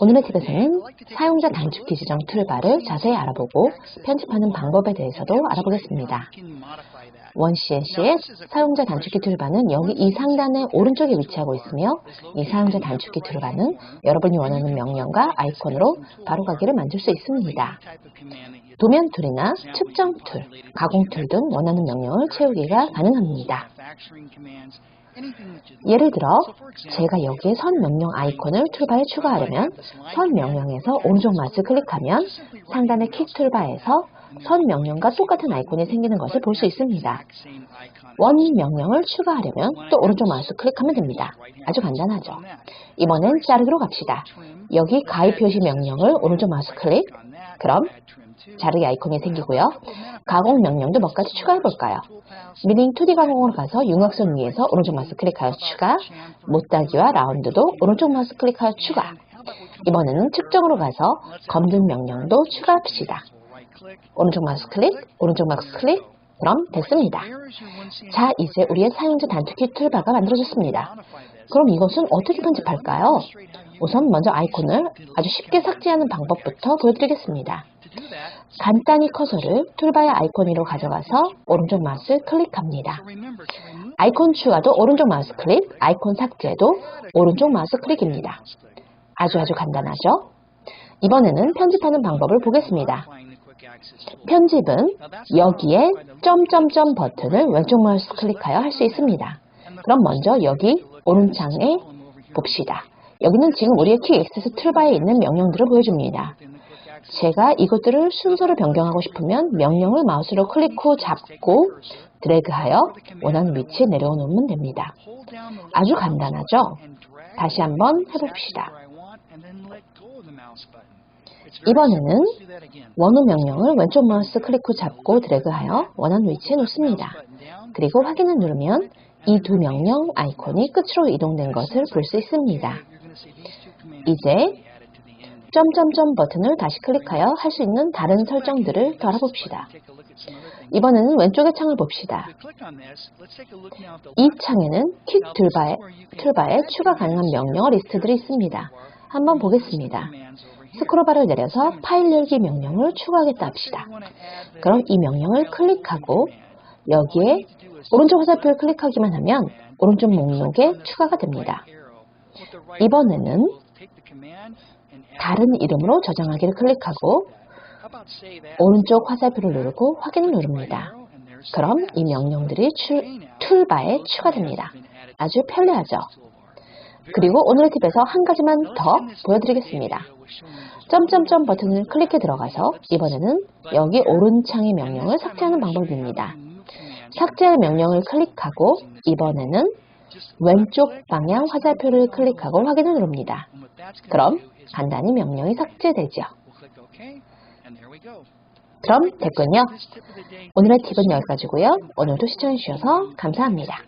오늘의 팁에서는 사용자 단축키 지정 툴바를 자세히 알아보고 편집하는 방법에 대해서도 알아보겠습니다. 원 CNC의 사용자 단축키 툴바는 여기 이 상단의 오른쪽에 위치하고 있으며 이 사용자 단축키 툴바는 여러분이 원하는 명령과 아이콘으로 바로가기를 만들 수 있습니다. 도면 툴이나 측정 툴, 가공 툴 등 원하는 명령을 채우기가 가능합니다. 예를 들어 제가 여기에 선 명령 아이콘을 툴바에 추가하려면 선 명령에서 오른쪽 마우스 클릭하면 상단의 킥 툴바에서 선 명령과 똑같은 아이콘이 생기는 것을 볼 수 있습니다. 원 명령을 추가하려면 또 오른쪽 마우스 클릭하면 됩니다. 아주 간단하죠. 이번엔 자르기로 갑시다. 여기 가위 표시 명령을 오른쪽 마우스 클릭 그럼 자르기 아이콘이 생기고요. 가공 명령도 몇 가지 추가해 볼까요? 미닝 2D 가공으로 가서 융합선 위에서 오른쪽 마우스 클릭하여 추가, 못따기와 라운드도 오른쪽 마우스 클릭하여 추가. 이번에는 측정으로 가서 검증 명령도 추가합시다. 오른쪽 마우스 클릭, 오른쪽 마우스 클릭, 그럼 됐습니다. 자, 이제 우리의 사용자 단축키 툴바가 만들어졌습니다. 그럼 이것은 어떻게 편집할까요? 우선 먼저 아이콘을 아주 쉽게 삭제하는 방법부터 보여드리겠습니다. 간단히 커서를 툴바의 아이콘 위로 가져가서 오른쪽 마우스 클릭합니다. 아이콘 추가도 오른쪽 마우스 클릭, 아이콘 삭제도 오른쪽 마우스 클릭입니다. 아주 아주 간단하죠? 이번에는 편집하는 방법을 보겠습니다. 편집은 여기에 점점점 버튼을 왼쪽 마우스 클릭하여 할 수 있습니다. 그럼 먼저 여기 오른창에 봅시다. 여기는 지금 우리의 키 액세스 툴바에 있는 명령들을 보여줍니다. 제가 이것들을 순서를 변경하고 싶으면 명령을 마우스로 클릭 후 잡고 드래그하여 원하는 위치에 내려놓으면 됩니다. 아주 간단하죠? 다시 한번 해봅시다. 이번에는 원호 명령을 왼쪽 마우스 클릭 후 잡고 드래그하여 원하는 위치에 놓습니다. 그리고 확인을 누르면 이 두 명령 아이콘이 끝으로 이동된 것을 볼 수 있습니다. 이제 점점점 버튼을 다시 클릭하여 할 수 있는 다른 설정들을 더 알아봅시다. 이번에는 왼쪽의 창을 봅시다. 이 창에는 킥 툴바에, 툴바에 추가 가능한 명령 리스트들이 있습니다. 한번 보겠습니다. 스크롤바를 내려서 파일 열기 명령을 추가하겠다 합시다. 그럼 이 명령을 클릭하고 여기에 오른쪽 화살표를 클릭하기만 하면 오른쪽 목록에 추가가 됩니다. 이번에는 다른 이름으로 저장하기를 클릭하고 오른쪽 화살표를 누르고 확인을 누릅니다. 그럼 이 명령들이 툴바에 추가됩니다. 아주 편리하죠? 그리고 오늘의 팁에서 한 가지만 더 보여드리겠습니다. 점점점 버튼을 클릭해 들어가서 이번에는 여기 오른창의 명령을 삭제하는 방법입니다. 삭제 명령을 클릭하고 이번에는 왼쪽 방향 화살표를 클릭하고 확인을 누릅니다. 그럼 간단히 명령이 삭제되죠. 그럼 됐군요. 오늘의 팁은 여기까지고요. 오늘도 시청해주셔서 감사합니다.